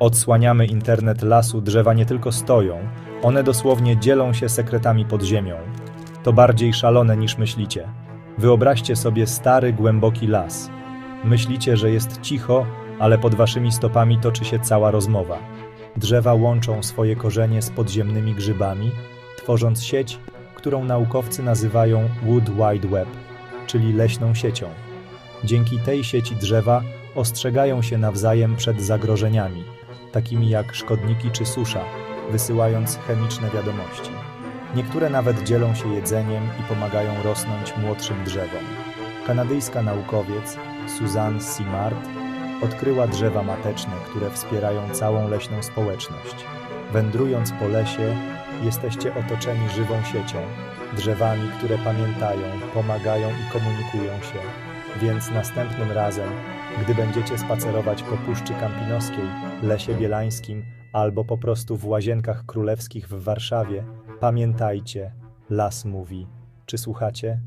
Odsłaniamy internet lasu, drzewa nie tylko stoją, one dosłownie dzielą się sekretami pod ziemią. To bardziej szalone niż myślicie. Wyobraźcie sobie stary, głęboki las. Myślicie, że jest cicho, ale pod waszymi stopami toczy się cała rozmowa. Drzewa łączą swoje korzenie z podziemnymi grzybami, tworząc sieć, którą naukowcy nazywają Wood Wide Web, czyli leśną siecią. Dzięki tej sieci drzewa ostrzegają się nawzajem przed zagrożeniami, takimi jak szkodniki czy susza, wysyłając chemiczne wiadomości. Niektóre nawet dzielą się jedzeniem i pomagają rosnąć młodszym drzewom. Kanadyjska naukowiec Suzanne Simard odkryła drzewa mateczne, które wspierają całą leśną społeczność. Wędrując po lesie, jesteście otoczeni żywą siecią, drzewami, które pamiętają, pomagają i komunikują się. Więc następnym razem, gdy będziecie spacerować po Puszczy Kampinoskiej, Lesie Bielańskim albo po prostu w Łazienkach Królewskich w Warszawie, pamiętajcie, las mówi. Czy słuchacie?